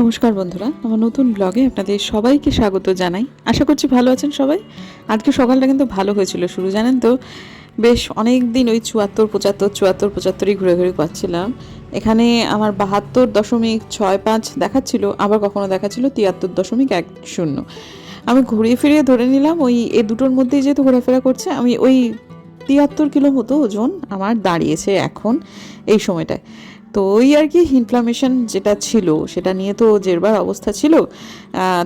নমস্কার বন্ধুরা, আমার নতুন ব্লগে আপনাদের সবাইকে স্বাগত জানাই। আশা করছি ভালো আছেন সবাই। আজকে সকালটা কিন্তু ভালো হয়েছিল শুরু, জানেন তো? বেশ অনেক দিন ওই চুয়াত্তর, পঁচাত্তর, চুয়াত্তর, পঁচাত্তরই ঘুরে ঘুরে পাচ্ছিলাম। এখানে আমার বাহাত্তর দশমিক ছয় পাঁচ দেখাচ্ছিল, আবার কখনো দেখাচ্ছিল তিয়াত্তর দশমিক এক শূন্য। আমি ঘুরিয়ে ফিরিয়ে ধরে নিলাম, ওই এ দুটোর মধ্যেই যেহেতু ঘোরাফেরা করছে, আমি ওই তিয়াত্তর কিলো মতো ওজন আমার দাঁড়িয়েছে এখন এই সময়টায়। তো ওই আর কি ইনফ্লামেশন যেটা ছিল, সেটা নিয়ে তো জেরবার অবস্থা ছিল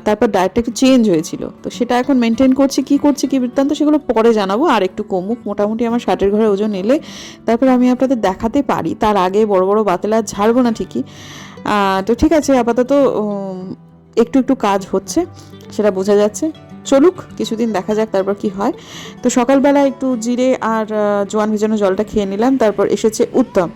তারপর ডায়েটটা একটু চেঞ্জ হয়েছিল। তো সেটা এখন মেনটেন করছি, কি করছি, কি বৃত্তান্ত সেগুলো পরে জানাব, আর একটু কমুক। মোটামুটি আমার ষাটের ঘরে ওজন এলে তারপর আমি আপনাদের দেখাতে পারি। তার আগে বড় বড় বাতেলা ঝাড়বো না ঠিকই। তো ঠিক আছে, আপাতত একটু একটু কাজ হচ্ছে, সেটা বোঝা যাচ্ছে। চলুক, কিছুদিন দেখা যাক তারপর কি হয়। তো সকালবেলা একটু জিরে আর জোয়ান ভেজানো জলটা খেয়ে নিলাম, তারপর এসেছে উত্তম।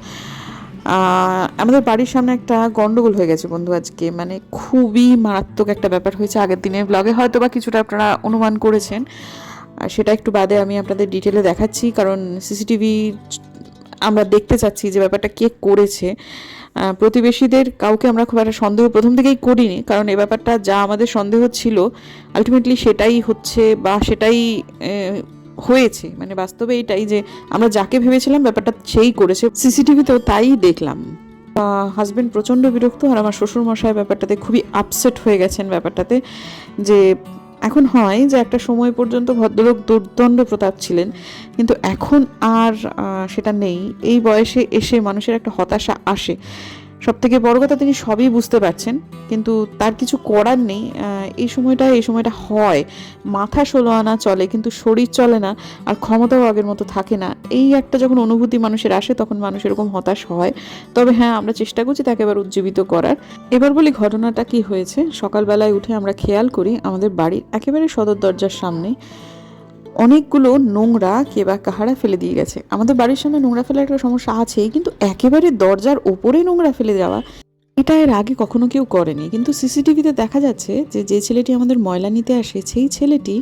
আমাদের বাড়ির সামনে একটা গন্ডগোল হয়ে গেছে বন্ধু আজকে। মানে খুবই মারাত্মক একটা ব্যাপার হয়েছে। আগের দিনের ব্লগে হয়তো বা কিছুটা আপনারা অনুমান করেছেন। আর সেটা একটু বাদে আমি আপনাদের ডিটেলে দেখাচ্ছি। কারণ সিসিটিভি আমরা দেখতে চাচ্ছি যে ব্যাপারটা কে করেছে। প্রতিবেশীদের কাউকে আমরা খুব একটা সন্দেহ প্রথম থেকেই করিনি। কারণ এ ব্যাপারটা যা আমাদের সন্দেহ ছিল আলটিমেটলি সেটাই হচ্ছে বা সেটাই হয়েছে। মানে বাস্তবে এটাই যে আমরা যাকে ভেবেছিলাম ব্যাপারটা সেই করেছে। সিসিটিভিতেও তাই দেখলাম। হাজবেন্ড প্রচণ্ড বিরক্ত আর আমার শ্বশুর মশাই ব্যাপারটাতে খুবই আপসেট হয়ে গেছেন ব্যাপারটাতে। যে এখন হয় যে একটা সময় পর্যন্ত ভদ্রলোক দুর্দণ্ড প্রতাপ ছিলেন। কিন্তু এখন আর সেটা নেই। এই বয়সে এসে মানুষের একটা হতাশা আসে। সব থেকে বড় কথা তিনি সবই বুঝতে পারছেন, কিন্তু তার কিছু করার নেই এই সময়টা এই সময়টা হয়। মাথা ষোলো আনা চলে, কিন্তু শরীর চলে না, আর ক্ষমতাও আগের মতো থাকে না। এই একটা যখন অনুভূতি মানুষের আসে, তখন মানুষ এরকম হতাশ হয়। তবে হ্যাঁ আমরা চেষ্টা করছি তাকে এবার উজ্জীবিত করার। এবার বলি ঘটনাটা কি হয়েছে? সকালবেলায় উঠে আমরা খেয়াল করি, আমাদের বাড়ির একেবারে সদর দরজার সামনে অনেকগুলো নোংরা কে বা কাহারা ফেলে দিয়ে গেছে। আমাদের বাড়ির সামনে নোংরা ফেলার একটা সমস্যা আছেই, কিন্তু একেবারে দরজার ওপরে নোংরা ফেলে দেওয়া, এটা এর আগে কখনো কেউ করেনি। কিন্তু সিসিটিভিতে দেখা যাচ্ছে যে যে ছেলেটি আমাদের ময়লা নিতে আসে, সেই ছেলেটি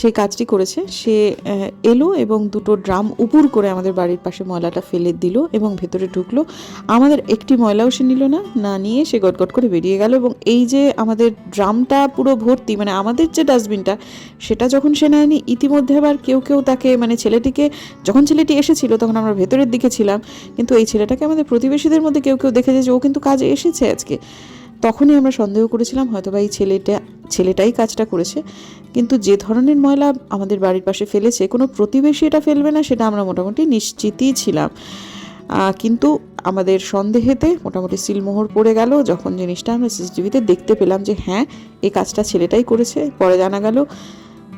সেই কাজটি করেছে। সে এলো এবং দুটো ড্রাম উপুর করে আমাদের বাড়ির পাশে ময়লাটা ফেলে দিল এবং ভেতরে ঢুকলো। আমাদের একটি ময়লাও সে নিল না না নিয়ে সে গটগট করে বেরিয়ে গেল এবং এই যে আমাদের ড্রামটা পুরো ভর্তি মানে আমাদের যে ডাস্টবিনটা, সেটা যখন সে নেয়নি, ইতিমধ্যে আবার কেউ কেউ তাকে মানে ছেলেটিকে, যখন ছেলেটি এসেছিল তখন আমরা ভেতরের দিকে ছিলাম, কিন্তু এই ছেলেটাকে আমাদের প্রতিবেশীদের মধ্যে কেউ কেউ দেখেছে যে ও কিন্তু কাজে এসেছে আজকে। তখনই আমরা সন্দেহ করেছিলাম হয়তো বা এই ছেলেটা ছেলেটাই কাজটা করেছে, কিন্তু যে ধরনের ময়লা আমাদের বাড়ির পাশে ফেলেছে, কোনো প্রতিবেশী এটা ফেলবে না, সেটা আমরা মোটামুটি নিশ্চিতই ছিলাম। কিন্তু আমাদের সন্দেহেতে মোটামুটি সিলমোহর পড়ে গেল, যখন জিনিসটা আমরা সিসিটিভিতে দেখতে পেলাম যে হ্যাঁ এই কাজটা ছেলেটাই করেছে, পরে জানা গেল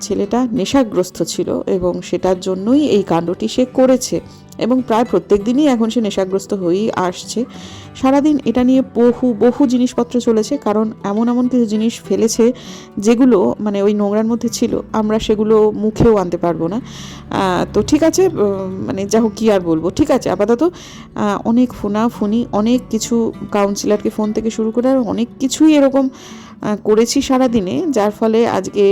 ছেলেটা নেশাগ্রস্ত ছিল এবং সেটার জন্যই এই কাণ্ডটি সে করেছে এবং প্রায় প্রত্যেক দিনই এখন সে নেশাগ্রস্ত হয়েই আসছে। সারাদিন এটা নিয়ে বহু বহু জিনিসপত্র চলেছে, কারণ এমন এমন কিছু জিনিস ফেলেছে যেগুলো মানে ওই নোংরার মধ্যে ছিল, আমরা সেগুলো মুখেও আনতে পারব না। তো ঠিক আছে মানে যা হোক কী আর বলব। ঠিক আছে, আপাতত অনেক ফোনা ফোনি অনেক কিছু কাউন্সিলরকে ফোন থেকে শুরু করে আর অনেক কিছুই এরকম করেছি সারা দিনে যার ফলে আজকে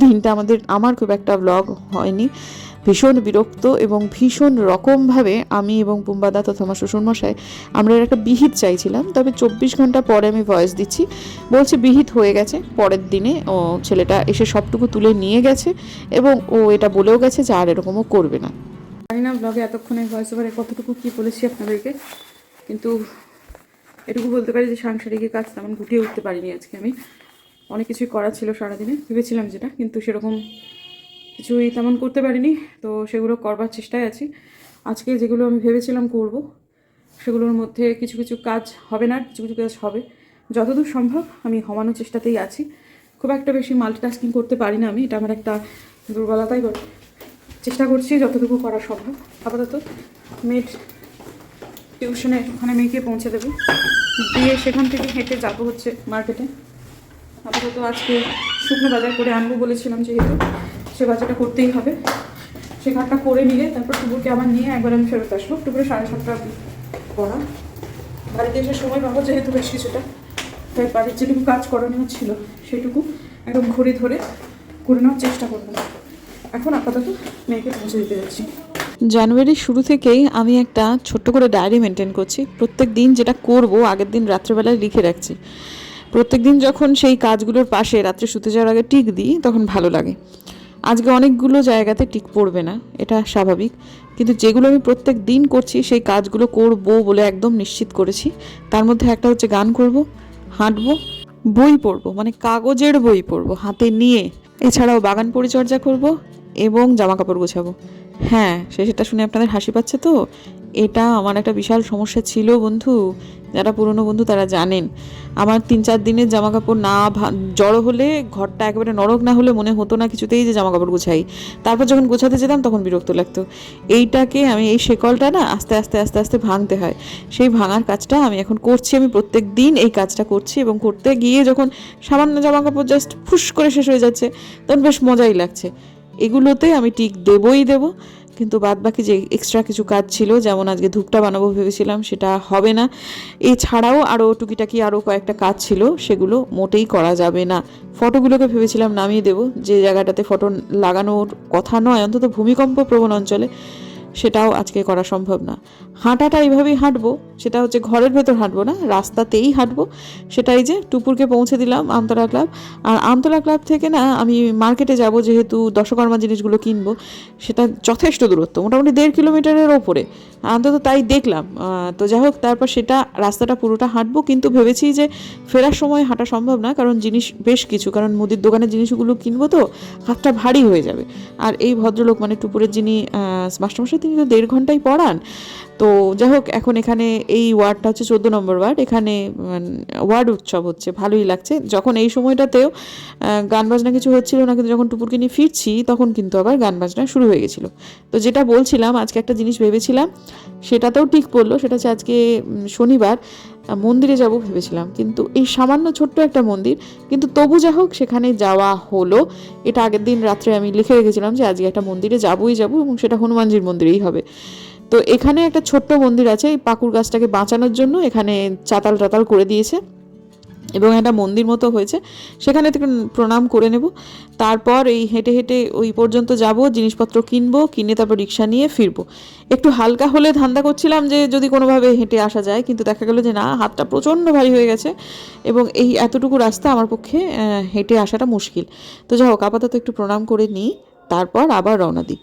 দিনটা আমাদের, আমার খুব একটা ব্লগ হয়নি। ভীষণ বিরক্ত এবং ভীষণ রকমভাবে আমি এবং পুম্বাদা তথা আমার শ্বশুরমশাই আমরা একটা বিহিত চাইছিলাম, তবে চব্বিশ ঘণ্টা পরে আমি ভয়েস দিচ্ছি। বলছে বিহিত হয়ে গেছে, পরের দিনে ও ছেলেটা এসে সবটুকু তুলে নিয়ে গেছে এবং ও এটা বলেও গেছে যে আর এরকমও করবে না। জানি না ব্লগে এতক্ষণে ভয়েস ওভারে কতটুকু কী বলেছি আপনাদেরকে, কিন্তু এটুকু বলতে পারি যে সাংসারিক কাজ তেমন গুটিয়ে উঠতে পারিনি আজকে আমি। অনেক কিছুই করা ছিল সারাদিনে, ভেবেছিলাম যেটা, কিন্তু সেরকম কিছুই তেমন করতে পারিনি। তো সেগুলো করবার চেষ্টায় আছি। আজকে যেগুলো আমি ভেবেছিলাম করব, সেগুলোর মধ্যে কিছু কিছু কাজ হবে না, কিছু কিছু কাজ হবে। যতদূর সম্ভব আমি হমানোর চেষ্টাতেই আছি। খুব একটা বেশি মাল্টিটাস্কিং করতে পারি না আমি, এটা আমার একটা দুর্বলতাই চেষ্টা করছি যতটুকু করা সম্ভব। আপাতত মেড টিউশনে ওখানে মেয়েকে পৌঁছে দেবো। দিয়ে সেখান থেকে হেঁটে যাব হচ্ছে মার্কেটে আপাতত আজকে শুকনো বাজার করে আনব বলেছিলাম যেহেতু, সে বাজারটা করতেই হবে। সে ঘাটটা করে নিয়ে তারপর টুকুরকে আবার নিয়ে একবার আমি ফেরত আসব। টুকুরে সাড়ে সাতটা পড়া। বাড়িতে এসে সময় পাবো যেহেতু বেশ কিছুটা। তাই বাড়ির যেটুকু কাজ করণীয় ছিল সেটুকু একদম ঘড়ি ধরে করে নেওয়ার চেষ্টা করব। এখন আপাতত মেয়েকে পৌঁছে দিতে যাচ্ছি। জানুয়ারির শুরু থেকেই আমি একটা ছোট্ট করে ডায়েরি মেনটেন করছি। প্রত্যেক দিন যেটা করব, আগের দিন রাত্রেবেলায় লিখে রাখছি। প্রত্যেক দিন যখন সেই কাজগুলোর পাশে রাত্রে শুতে যাওয়ার আগে টিক দিই, তখন ভালো লাগে। আজকে অনেকগুলো জায়গাতে টিক পড়বে না, এটা স্বাভাবিক। কিন্তু যেগুলো আমি প্রত্যেক দিন করছি, সেই কাজগুলো করব বলে একদম নিশ্চিত করেছি। তার মধ্যে একটা হচ্ছে গান করব, হাঁটবো, বই পড়ব মানে কাগজের বই পড়ব, হাতে নিয়ে। এছাড়াও বাগান পরিচর্যা করব এবং জামা কাপড় গোছাবো। হ্যাঁ সে সেটা শুনে আপনাদের হাসি পাচ্ছে তো? এটা আমার একটা বিশাল সমস্যা ছিল বন্ধু। যারা পুরনো বন্ধু তারা জানেন। আমার তিন চার দিনের জামা কাপড় না জড়ো হলে ঘরটা একেবারে নরক না হলে মনে হতো না কিছুতেই যে জামা কাপড় গোছাই। তারপর যখন গোছাতে যেতাম তখন বিরক্ত লাগতো। এইটাকে আমি, এই শেকলটা না আস্তে আস্তে আস্তে আস্তে ভাঙতে হয়। সেই ভাঙার কাজটা আমি এখন করছি, আমি প্রত্যেক দিন এই কাজটা করছি এবং করতে গিয়ে যখন সামান্য জামা কাপড় জাস্ট ফুস করে শেষ হয়ে যাচ্ছে, তখন বেশ মজাই লাগছে। এগুলোতে আমি টিক দেবই দেব। কিন্তু বাদ বাকি যে এক্সট্রা কিছু কাজ ছিল, যেমন আজকে ধূপটা বানাবো ভেবেছিলাম, সেটা হবে না। এছাড়াও আরও টুকিটাকি আরও কয়েকটা কাজ ছিল, সেগুলো মোটেই করা যাবে না। ফটোগুলোকে ভেবেছিলাম নামিয়ে দেব। যে জায়গাটাতে ফটো লাগানোর কথা নয়, অন্তত ভূমিকম্প প্রবণ অঞ্চলে, সেটাও আজকে করা সম্ভব না। হাঁটাটা এইভাবেই হাঁটবো, সেটা হচ্ছে ঘরের ভেতর হাঁটবো না, রাস্তাতেই হাঁটবো। সেটাই যে টুপুরকে পৌঁছে দিলাম আমতলা ক্লাব। আর আমতলা ক্লাব থেকে না আমি মার্কেটে যাব যেহেতু দশকর্মা জিনিসগুলো কিনবো, সেটা যথেষ্ট দূরত্ব, মোটামুটি দেড় কিলোমিটারের ওপরে। অন্তত তাই দেখলাম। তো যাই হোক, তারপর সেটা রাস্তাটা পুরোটা হাঁটবো, কিন্তু ভেবেছি যে ফেরার সময় হাঁটা সম্ভব না, কারণ জিনিস বেশ কিছু, কারণ মুদির দোকানের জিনিসগুলো কিনবো তো, হাতটা ভারী হয়ে যাবে। আর এই ভদ্রলোক মানে টুপুরের যিনি মাস্টারমশাই, তিনি তো দেড় ঘন্টাই পড়ান। তো যাই হোক, এখন এখানে এই ওয়ার্ডটা হচ্ছে চোদ্দ নম্বর ওয়ার্ড। এখানে ওয়ার্ড উৎসব হচ্ছে, ভালোই লাগছে। যখন এই সময়টাতেও গান বাজনা কিছু হচ্ছিল না, কিন্তু যখন টুপুরকে নিয়ে ফিরছি, তখন কিন্তু আবার গান বাজনা শুরু হয়ে গেছিল। তো যেটা বলছিলাম, আজকে একটা জিনিস ভেবেছিলাম, সেটাতেও ঠিক পড়ল সেটা হচ্ছে আজকে শনিবার মন্দিরে যাব ভেবেছিলাম। কিন্তু এই সামান্য ছোট্ট একটা মন্দির, কিন্তু তবু যা হোক, সেখানে যাওয়া হলো। এটা আগের দিন রাত্রে আমি লিখে রেখেছিলাম যে, আজকে একটা মন্দিরে যাবই যাব এবং সেটা হনুমানজির মন্দিরেই হবে। তো এখানে একটা ছোট্ট মন্দির আছে, এই পাকুর গাছটাকে বাঁচানোর জন্য এখানে চাতাল টাতাল করে দিয়েছে এবং একটা মন্দির মতো হয়েছে। সেখানে থেকে প্রণাম করে নেব। তারপর এই হেঁটে হেঁটে ওই পর্যন্ত যাব, জিনিসপত্র কিনবো, কিনে তারপর রিক্সা নিয়ে ফিরবো। একটু হালকা হলে ধান্দা করছিলাম যে যদি কোনোভাবে হেঁটে আসা যায়, কিন্তু দেখা গেলো যে না, হাতটা প্রচণ্ড ভারী হয়ে গেছে এবং এই এতটুকু রাস্তা আমার পক্ষে হেঁটে আসাটা মুশকিল। তো যাই হোক, আপাতত একটু প্রণাম করে নিই, তারপর আবার রওনা দিই।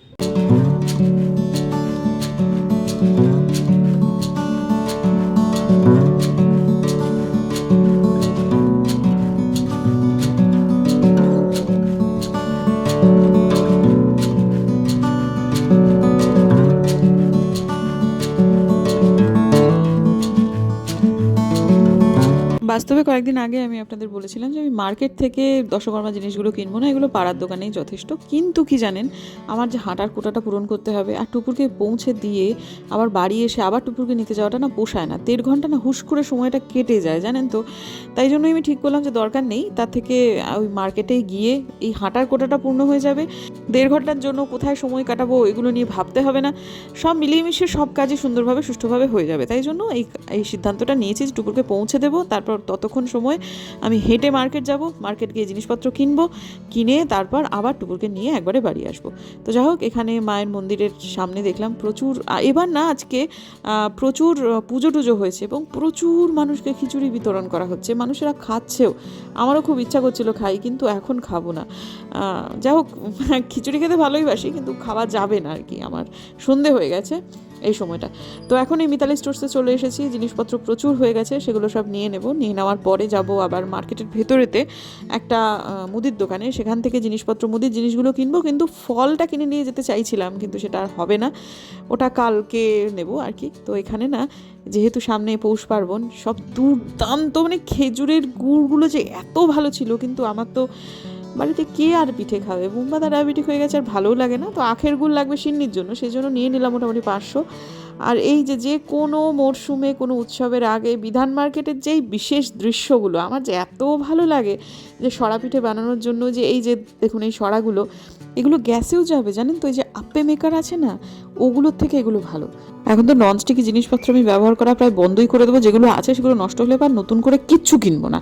বাস্তবে কয়েকদিন আগে আমি আপনাদের বলেছিলাম যে আমি মার্কেট থেকে দশকর্মা জিনিসগুলো কিনবো না, এগুলো পাড়ার দোকানেই যথেষ্ট। কিন্তু কি জানেন, আমার যে হাঁটার কোটাটা পূরণ করতে হবে আর টুপুরকে পৌঁছে দিয়ে আবার বাড়ি এসে আবার টুপুরকে নিতে যাওয়াটা না পোষায় না। দেড় ঘণ্টা না হুশ করে সময়টা কেটে যায়, জানেন তো? তাই জন্যই আমি ঠিক করলাম যে দরকার নেই, তার থেকে ওই মার্কেটে গিয়ে এই হাঁটার কোটাটা পূর্ণ হয়ে যাবে। দেড় ঘণ্টার জন্য কোথায় সময় কাটাবো, এগুলো নিয়ে ভাবতে হবে না। সব মিলিয়ে সব কাজই সুন্দরভাবে, সুষ্ঠুভাবে হয়ে যাবে। তাই জন্য এই এই সিদ্ধান্তটা নিয়েছি যে টুকুরকে পৌঁছে দেবো, তারপর ততক্ষণ সময় আমি হেঁটে মার্কেট যাব, মার্কেট গিয়ে জিনিসপত্র কিনবো, কিনে তারপর আবার টুকুরকে নিয়ে একবারে বাড়ি আসব। তো যাই হোক, এখানে মায়ের মন্দিরের সামনে দেখলাম প্রচুর এবার না আজকে প্রচুর পুজো টুজো হয়েছে এবং প্রচুর মানুষকে খিচুড়ি বিতরণ করা হচ্ছে। মানুষেরা খাচ্ছেও। আমারও খুব ইচ্ছা করছিল খাই, কিন্তু এখন খাব না। যাই হোক, খিচুড়ি খেতে ভালোই বাসি, কিন্তু খাওয়া যাবে না আর কি। আমার সন্ধে হয়ে গেছে। এই সময়টা। তো এখন এই মিতালি স্টোর্সে চলে এসেছি, জিনিসপত্র প্রচুর হয়ে গেছে, সেগুলো সব নিয়ে নেব। নিয়ে নেওয়ার পরে যাব আবার মার্কেটের ভেতরেতে একটা মুদির দোকানে। সেখান থেকে জিনিসপত্র, মুদির জিনিসগুলো কিনবো, কিন্তু ফলটা কিনে নিয়ে যেতে চাইছিলাম, কিন্তু সেটা আর হবে না। ওটা কালকে নেব আর কি। তো এখানে না, যেহেতু সামনে পৌষ পার্বণ, সব দুর্দান্ত মানে খেজুরের গুড়গুলো যে এত ভালো ছিল, কিন্তু আমার তো বাড়িতে কে আর পিঠে খাবে? বুম্বা তার ডায়াবেটিক হয়ে গেছে আর ভালোও লাগে না। তো আখের গুড় লাগবে সিন্নির জন্য সেই জন্য নিয়ে নিলাম মোটামুটি পাঁচশো। আর এই যে যে কোনো মরশুমে কোনো উৎসবের আগে বিধান মার্কেটের যেই বিশেষ দৃশ্যগুলো, আমার যে এত ভালো লাগে যে সরা পিঠে বানানোর জন্য যে এই যে, দেখুন এই সরাগুলো এগুলো গ্যাসেও যাবে, জানেন তো? এই যে আপ্পে মেকার আছে না, ওগুলোর থেকে এগুলো ভালো। এখন তো ননস্টিকি জিনিসপত্র আমি ব্যবহার করা প্রায় বন্ধই করে দেবো, যেগুলো আছে সেগুলো নষ্ট হলে বা নতুন করে কিচ্ছু কিনবো না।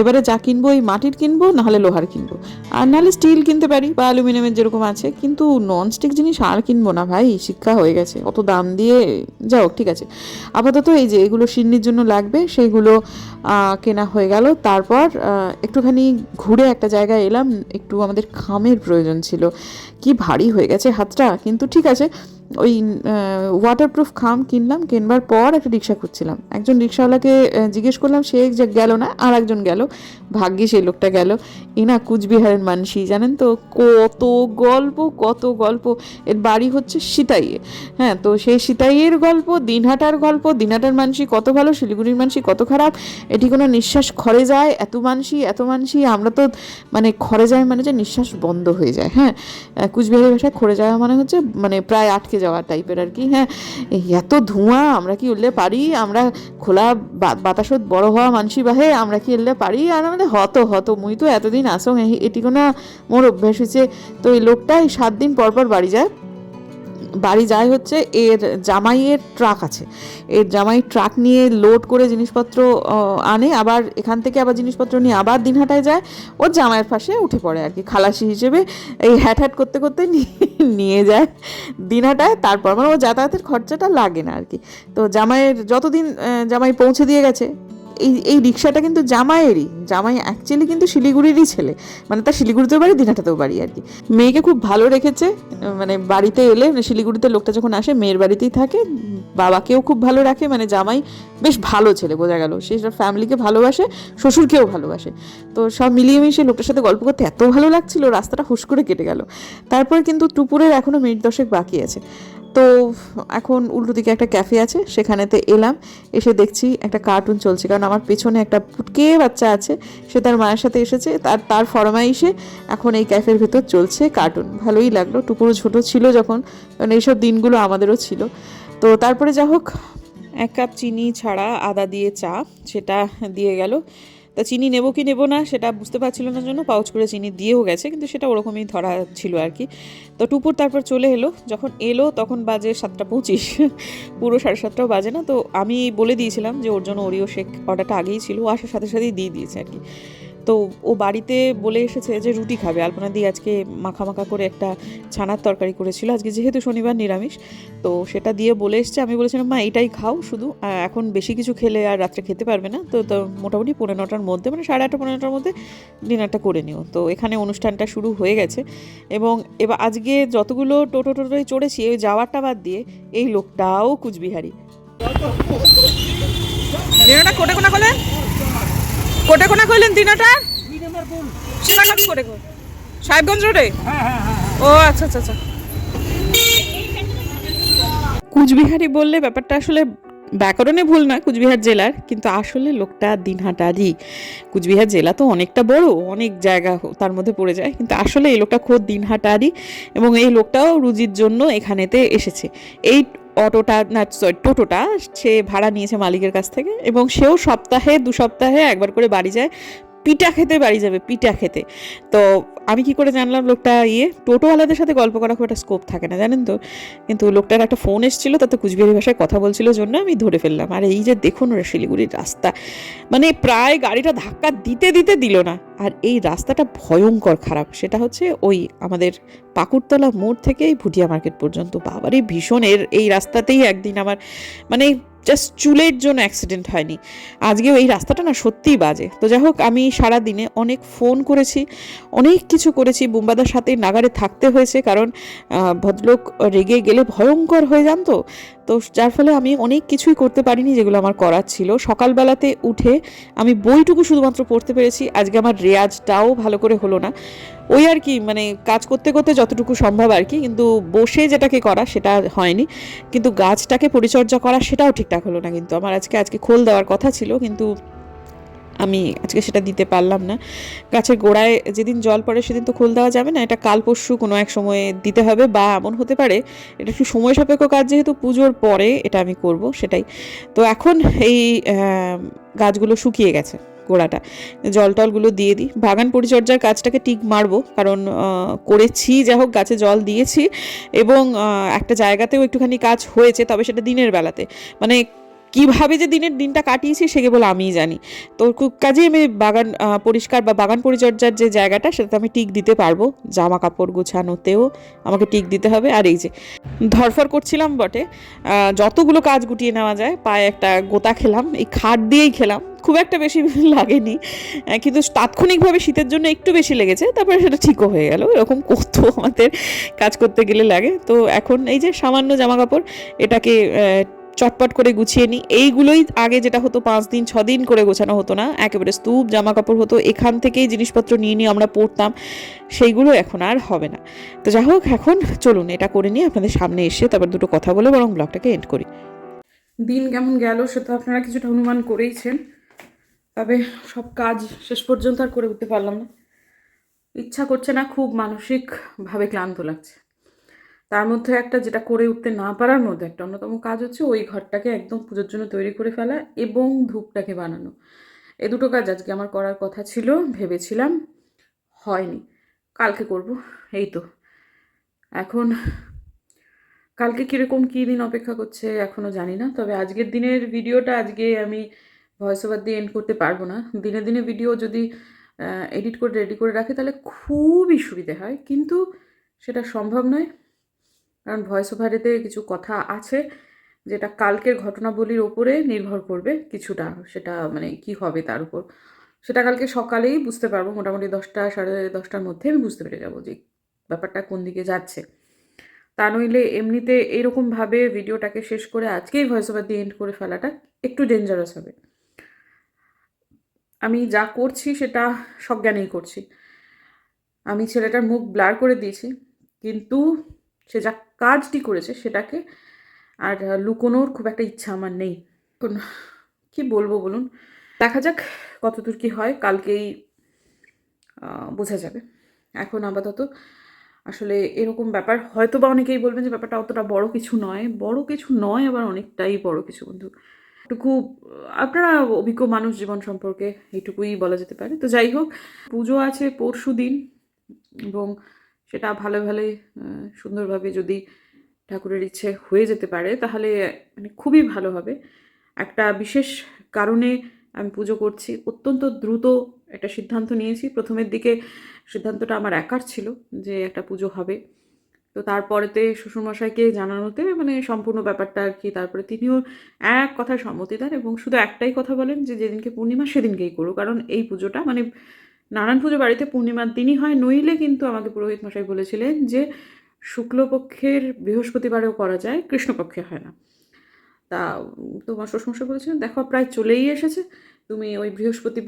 এবারে যা কিনবো, এই মাটির কিনবো, নাহলে লোহার কিনবো। আর নাহলে স্টিল কিনতে পারি বা অ্যালুমিনিয়ামের যেরকম আছে, কিন্তু ননস্টিক জিনিস আর কিনবো না ভাই, শিক্ষা হয়ে গেছে। অত দাম দিয়ে যাও ঠিক আছে। আপাতত এই যে এগুলো সিন্নির জন্য লাগবে সেইগুলো কেনা হয়ে গেল। তারপর একটুখানি ঘুরে একটা জায়গায় এলাম, একটু আমাদের খামের প্রয়োজন ছিল। কি ভারী হয়ে গেছে হাতটা কিন্তু ঠিক আছে। ওই ওয়াটারপ্রুফ খাম কিনলাম কিনবার পর একটা রিক্সা খুঁজছিলাম। একজন রিক্সাওয়ালাকে জিজ্ঞেস করলাম সে গেল না আর একজন গেল। ভাগ্যে সেই লোকটা গেল। এনা কুচবিহারের মানসি জানেন তো? কত গল্প কত গল্প। এর বাড়ি হচ্ছে সিতাইয়ে। হ্যাঁ তো সেই সিতাইয়ের গল্প দিনহাটার গল্প দিনহাটার মানসি কত ভালো শিলিগুড়ির মানসি কত খারাপ। এটি কোনো নিঃশ্বাস খরে যায় এত মানসি এত মানসি আমরা তো মানে খরে যায় মানে যে নিঃশ্বাস বন্ধ হয়ে যায়। হ্যাঁ আহ, কুচবিহারি ভাষায় খরে যাওয়া মানে হচ্ছে মানে প্রায় আটকে যাওয়া টাইপের আর কি হ্যাঁ। এত ধোঁয়া, আমরা কি উঠলে পারি? আমরা খোলা বাতাসত বড় হওয়া মানসি বাহে, আমরা কি উঠলে পারি? আর আমাদের হত হত, মুই তো এতদিন আসং এটি কোনো, মোর অভ্যাস হয়েছে তো এই লোকটা সাত দিন পর পর বাড়ি যায়। বাড়ি যায় হচ্ছে এর জামাইয়ের ট্রাক আছে। এর জামাই ট্রাক নিয়ে লোড করে জিনিসপত্র আনে, আবার এখান থেকে আবার জিনিসপত্র নিয়ে আবার দিনহাটায় যায়। ওর জামাইয়ের পাশে উঠে পড়ে আর কি, খালাসি হিসেবে এই হ্যাট হ্যাট করতে করতে নিয়ে- যায় দিনহাটায়। তারপর মানে ও যাতায়াতের খরচাটা লাগে না আর কি। তো জামাইয়ের যতদিন জামাই পৌঁছে দিয়ে গেছে এই এই রিক্সাটা কিন্তু জামাইয়েরই। জামাই অ্যাকচুয়ালি কিন্তু শিলিগুড়িরই ছেলে। মানে তার শিলিগুড়িতেও বাড়ি, দিনহাটাতেও বাড়ি আর কি। মেয়েকে খুব ভালো রেখেছে। মানে বাড়িতে এলে মানে শিলিগুড়িতে লোকটা যখন আসে, মেয়ের বাড়িতেই থাকে। বাবাকেও খুব ভালো রাখে। মানে জামাই বেশ ভালো ছেলে, বোঝা গেল। সে সব ফ্যামিলিকে ভালোবাসে, শ্বশুরকেও ভালোবাসে। তো সব মিলিয়ে মিশিয়ে লোকটার সাথে গল্প করতে এত ভালো লাগছিল, রাস্তাটা হুশ করে কেটে গেল। তারপরে কিন্তু টুপুরের এখনও মিনিট দশেক বাকি আছে। তো এখন উল্টো দিকে একটা ক্যাফে আছে, সেখানেতে এলাম, এসে দেখছি একটা কার্টুন চলছে। কারণ আমার পেছনে একটা পুটকে বাচ্চা আছে, সে তার মায়ের সাথে এসেছে, তার তার ফরমাইশে এখন এই ক্যাফের ভেতর চলছে কার্টুন ভালোই লাগল, টুকুরো ছোট ছিল যখন, কারণ এইসব দিনগুলো আমাদেরও ছিল। তো তারপরে যা হোক, এক কাপ চিনি ছাড়া আদা দিয়ে চা, সেটা দিয়ে গেল। তা চিনি নেব কি নেব না সেটা বুঝতে পারছিল না জন্য পাউচ করে চিনি দিয়েও গেছে, কিন্তু সেটা ওরকমই ধরা ছিল আর কি। তো টুপুর তারপর চলে এলো, যখন এলো তখন বাজে সাতটা পঁচিশ, পুরো সাড়ে সাতটাও বাজে না। তো আমি বলে দিয়েছিলাম যে ওর জন্য ওরিও শেক অর্ডারটা আগেই ছিল, ও আসার সাথে সাথেই দিয়ে দিয়েছে আর কি। তো ও বাড়িতে বলে এসেছে যে রুটি খাবে। আলপনা দিয়ে আজকে মাখা মাখা করে একটা ছানার তরকারি করেছিল। আজকে যেহেতু শনিবার নিরামিষ, তো সেটা দিয়ে বলে এসছে। আমি বলেছিলাম, মা, এটাই খাও শুধু। এখন বেশি কিছু খেলে আর রাত্রে খেতে পারবে না। তো তো মোটামুটি পনেরো নটার মধ্যে মানে সাড়ে আটটা পনেরো নটার মধ্যে ডিনারটা করে নিও। তো এখানে অনুষ্ঠানটা শুরু হয়ে গেছে। এবং এবার আজকে যতগুলো টোটো টোটোয় চড়েছি, ওই যাওয়ারটা বাদ দিয়ে এই লোকটাও কুচবিহারি। কোটে কোটে কোনা শিলাঘাট কোটে কোন সাহেবগঞ্জ রোডে? ও আচ্ছা আচ্ছা আচ্ছা। কুচবিহারি বললে ব্যাপারটা আসলে ব্যাকরণে ভুল না, কুচবিহার জেলার, কিন্তু আসলে লোকটা দিনহাটারই। কুচবিহার জেলা তো অনেকটা বড়, অনেক জায়গা তার মধ্যে পড়ে যায়, কিন্তু আসলে এই লোকটা খোদ দিনহাটারই এবং এই লোকটাও রুজির জন্য এখানেতে এসেছে। এই অটোটা, না সরি টোটোটা সে ভাড়া নিয়েছে মালিকের কাছ থেকে এবং সেও সপ্তাহে, দু সপ্তাহে একবার করে বাড়ি যায়। পিঠা খেতে বাড়ি যাবে, পিঠা খেতে। তো আমি কি করে জানলাম লোকটা ইয়ে টোটোওয়ালাদের সাথে গল্প করা খুব একটা স্কোপ থাকে না, জানেন তো? কিন্তু লোকটার একটা ফোন এসেছিল, তাতে কুচবিহারি ভাষায় কথা বলছিল জন্য আমি ধরে ফেললাম। আর এই যে দেখুন ওরা শিলিগুড়ির রাস্তা। মানে প্রায় গাড়িটা ধাক্কা দিতে দিতে দিল না। আর এই রাস্তাটা ভয়ঙ্কর খারাপ। সেটা হচ্ছে ওই আমাদের পাকুড়তলা মোড় থেকে ভুটিয়া মার্কেট পর্যন্ত। বাবারই ভীষণ এর এই রাস্তাতেই একদিন আমার মানে জাস্ট চুলের জন্য অ্যাক্সিডেন্ট হয়নি। আজকেও এই রাস্তাটা না সত্যিই বাজে। তো যাই হোক, আমি সারা দিনে অনেক ফোন করেছি, অনেক কিছু করেছি। বুম্বাদার সাথে নাগারে থাকতে হয়েছে কারণ ভদ্রলোক রেগে গেলে ভয়ঙ্কর হয়ে যান তো। তো যার ফলে আমি অনেক কিছুই করতে পারিনি যেগুলো আমার করার ছিল। সকালবেলাতে উঠে আমি বইটুকু শুধুমাত্র পড়তে পেরেছি। আজকে আমার রেয়াজটাও ভালো করে হলো না। ওই আর কি মানে কাজ করতে করতে যতটুকু সম্ভব আর কি, কিন্তু বসে যেটাকে করা সেটা হয়নি। কিন্তু গাছটাকে পরিচর্যা করা সেটাও ঠিকঠাক হলো না কিন্তু। আমার আজকে আজকে খোল দেওয়ার কথা ছিল, কিন্তু আমি আজকে সেটা দিতে পারলাম না। গাছের গোড়ায় যেদিন জল পড়ে সেদিন তো খোল দেওয়া যাবে না, এটা কাল পরশু কোনো এক সময়ে দিতে হবে বা এমন হতে পারে, এটা একটু সময় সাপেক্ষ কাজ যেহেতু পুজোর পরে এটা আমি করব সেটাই। তো এখন এই গাছগুলো শুকিয়ে গেছে। গোড়াটা। জল টলগুলো দিয়ে দিই। বাগান পরিচর্যার কাজটাকে টিক মারবো, কারণ করেছি, যা হোক গাছে জল দিয়েছি এবং একটা জায়গাতেও একটুখানি কাজ হয়েছে, তবে সেটা দিনের বেলাতে। মানে কীভাবে যে দিনের দিনটা কাটিয়েছি সে কেবল আমিই জানি। তো কাজেই আমি বাগান পরিষ্কার বা বাগান পরিচর্যার যে জায়গাটা, সেটাতে আমি টিক দিতে পারব। জামা কাপড় গোছানোতেও আমাকে টিক দিতে হবে। আর এই যে ধরফর করছিলাম বটে যতগুলো কাজ গুটিয়ে নেওয়া যায়, পায়ে একটা গোতা খেলাম, এই খাট দিয়েই খেলাম। খুব একটা বেশি লাগেনি। কিন্তু তাৎক্ষণিকভাবে শীতের জন্য একটু বেশি লেগেছে, তারপরে সেটা ঠিকও হয়ে গেল। এরকম কত আমাদের কাজ করতে গেলে লাগে। তো এখন এই যে সামান্য জামা কাপড় এটাকে চটপট করে গুছিয়ে নিই। এইগুলোই আগে যেটা হতো পাঁচ দিন, ছ দিন করে গোছানো হতো না। একেবারে স্তূপ জামা কাপড় হতো। এখান থেকেই জিনিসপত্র নিয়ে নিয়ে আমরা পড়তাম সেইগুলো এখন আর হবে না। তো যাই হোক, এখন চলুন এটা করে নিয়ে আপনাদের সামনে এসে তারপর দুটো কথা বলে বরং ব্লগটাকে এন্ড করি। দিন কেমন গেল, সে তো আপনারা কিছুটা অনুমান করেইছেন। তবে সব কাজ শেষ পর্যন্ত আর করে উঠতে পারলাম না। ইচ্ছা করছে না, খুব মানসিকভাবে ক্লান্ত লাগছে। তার মধ্যে একটা যেটা করে উঠতে না পারার মধ্যে একটা অন্যতম কাজ হচ্ছে ওই ঘরটাকে একদম পুজোর জন্য তৈরি করে ফেলা এবং ধূপটাকে বানানো। এ দুটো কাজ আজকে আমার করার কথা ছিল, ভেবেছিলাম হয়নি। কালকে করব, এই তো। এখন কালকে কীরকম কী দিন অপেক্ষা করছে এখনও জানি না, তবে আজকের দিনের ভিডিওটা আজকে আমি ভয়েস ওভার দিয়ে এন্ড করতে পারব না। দিনে দিনে ভিডিও যদি এডিট করে রেডি করে রাখি তাহলে খুবই সুবিধে হয়। কিন্তু সেটা সম্ভব নয়। কারণ ভয়েস ওভারেতে কিছু কথা আছে যেটা কালকের ঘটনাবলীর ওপরে নির্ভর করবে কিছুটা, সেটা মানে কি হবে তার উপর। সেটা কালকে সকালেই বুঝতে পারব। মোটামুটি দশটা, সাড়ে দশটার মধ্যে আমি বুঝতে পেরে যাব যে ব্যাপারটা কোন দিকে যাচ্ছে। তা নইলে এমনিতে এরকমভাবে ভিডিওটাকে শেষ করে আজকেই ভয়েস ওভার দিয়ে এন্ড করে ফেলাটা একটু ডেঞ্জারাস হবে। আমি যা করছি সেটা সজ্ঞানেই করছি। আমি ছেলেটার মুখ ব্লার করে দিয়েছি, কিন্তু সে যা কাজটি করেছে সেটাকে আর লুকোনোর খুব একটা ইচ্ছা আমার নেই। এখন কি বলব বলুন? দেখা যাক কতদূর কি হয়, কালকেই বোঝা যাবে। এখন আপাতত আসলে এরকম ব্যাপার হয়তো বা অনেকেই বলবেন যে ব্যাপারটা অতটা বড় কিছু নয়। বড় কিছু নয়, আবার অনেকটাই বড় কিছু বন্ধু। একটুকু আপনারা অভিজ্ঞ মানুষ জীবন সম্পর্কে এইটুকুই বলা যেতে পারে। তো যাই হোক, পুজো আছে পরশু দিন এবং সেটা ভালো ভালো সুন্দরভাবে যদি ঠাকুরের ইচ্ছে হয়ে যেতে পারে, তাহলে মানে খুবই ভালো হবে। একটা বিশেষ কারণে আমি পুজো করছি, অত্যন্ত দ্রুত একটা সিদ্ধান্ত নিয়েছি। প্রথমের দিকে সিদ্ধান্তটা আমার একার ছিল যে একটা পুজো হবে। তো তারপরেতে শ্বশুরমশাইকে জানানোতে মানে সম্পূর্ণ ব্যাপারটা আর কি, তারপরে তিনিও এক কথায় সম্মতি দেন এবং শুধু একটাই কথা বলেন যে যেদিনকে পূর্ণিমা সেদিনকেই করো কারণ এই পুজোটা মানে নারায়ণ পুজো বাড়িতে পূর্ণিমার দিনই হয়। নইলে কিন্তু আমাকে পুরোহিত মশাই বলেছিলেন যে শুক্লপক্ষের বৃহস্পতিবারেও করা যায়, কৃষ্ণপক্ষে হয় না। তা তোমার শ্বশুরমশাই বলেছিলেন, দেখো, প্রায় চলেই এসেছে। তুমি ওই বৃহস্পতি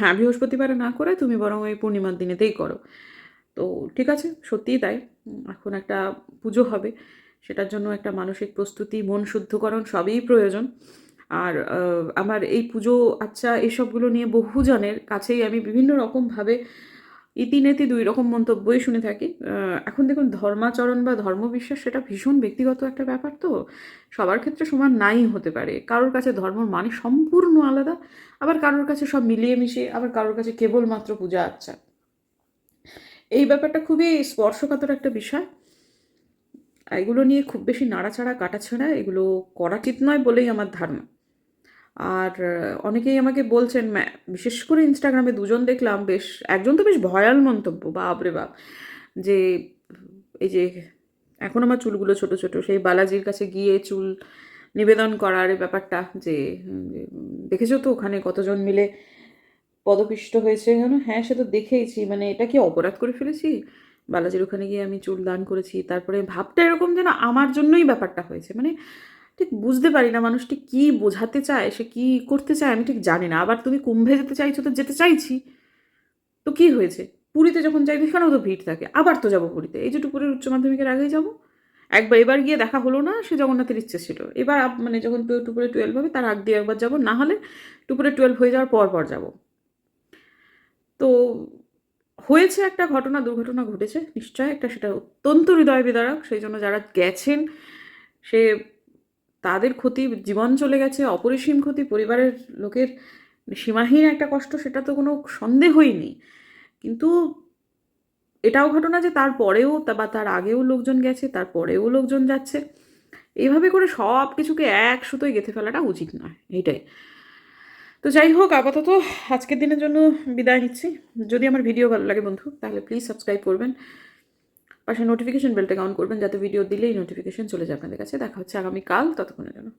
হ্যাঁ বৃহস্পতিবারে না করে তুমি বরং ওই পূর্ণিমার দিনেতেই করো। তো ঠিক আছে সত্যিই তাই। এখন একটা পুজো হবে সেটার জন্য একটা মানসিক প্রস্তুতি মন শুদ্ধকরণ সবই প্রয়োজন। আর আমার এই পুজো আচ্ছা এসবগুলো নিয়ে বহুজনের কাছেই আমি বিভিন্ন রকমভাবে ইতিনেতি দুই রকম মন্তব্যই শুনে থাকি। এখন দেখুন ধর্মাচরণ বা ধর্মবিশ্বাস সেটা ভীষণ ব্যক্তিগত একটা ব্যাপার তো। সবার ক্ষেত্রে সমান নাই হতে পারে। কারোর কাছে ধর্মর মানে সম্পূর্ণ আলাদা আবার কারোর কাছে সব মিলিয়ে মিশিয়ে আবার কারোর কাছে কেবলমাত্র পূজা আচ্ছা। এই ব্যাপারটা খুবই স্পর্শকাতর একটা বিষয়। এগুলো নিয়ে খুব বেশি নাড়াচাড়া কাটাছেড়া এগুলো করা ঠিক নয় বলেই আমার ধারণা। আর অনেকেই আমাকে বলছেন বিশেষ করে ইনস্টাগ্রামে দুজন দেখলাম, বেশ, একজন তো বেশ ভয়াল মন্তব্য বাপরে বাপ! যে, এই যে, এখন আমার চুলগুলো ছোট ছোট, সেই বালাজির কাছে গিয়ে চুল নিবেদন করার ব্যাপারটা, যে দেখেছ তো ওখানে কতজন মিলে পদপিষ্ট হয়েছে কেন হ্যাঁ সে তো দেখেইছি মানে এটা কি অপরাধ করে ফেলেছি? বালাজির ওখানে গিয়ে আমি চুল দান করেছি, তারপরে ভাবটা এরকম যেন আমার জন্যই ব্যাপারটা হয়েছে মানে ঠিক বুঝতে পারি না মানুষটি কি বোঝাতে চায়, সে কি করতে চায়, আমি ঠিক জানি না, আবার তুমি কুম্ভে যেতে চাইছো তো যেতে চাইছি, তো কি হয়েছে? পুরীতে যখন যাই সেখানেও তো ভিড় থাকে, আবার তো যাব পুরীতে, এই যে টুকুরের উচ্চ মাধ্যমিকের আগেই যাব, একবার এবার গিয়ে দেখা হলো না, সে জগন্নাথের ইচ্ছে ছিল, এবার মানে যখন টুপুরে টুয়েলভ হবে, তার আগ দিয়ে একবার যাব, না হলে টুপুরে টুয়েলভ হয়ে যাওয়ার পর পর যাব। তো হয়েছে একটা ঘটনা, দুর্ঘটনা ঘটেছে, নিশ্চয় একটা সেটা অত্যন্ত হৃদয় বিদারক সেই জন্য যারা গেছেন, সে তাদের ক্ষতি, জীবন চলে গেছে, অপরিসীম ক্ষতি, পরিবারের লোকের সীমাহীন একটা কষ্ট, সেটা তো কোনো সন্দেহই নেই। কিন্তু এটাও ঘটনা যে তারপরেও বা তার আগেও লোকজন গেছে তারপরেও লোকজন যাচ্ছে। এইভাবে করে সব কিছুকে এক সুতোয় গেঁথে ফেলাটা উচিত নয়, এইটাই। তো যাই হোক, আপাতত আজকের দিনের জন্য বিদায় নিচ্ছি। যদি আমার ভিডিও ভালো লাগে বন্ধু, তাহলে প্লিজ সাবস্ক্রাইব করবেন। পাশে নোটিফিকেশন বেলটাকে অন করবেন, যাতে ভিডিও দিলেই নোটিফিকেশন চলে যায় আপনাদের কাছে। দেখা হচ্ছে আগামীকাল, ততক্ষণের জন্য।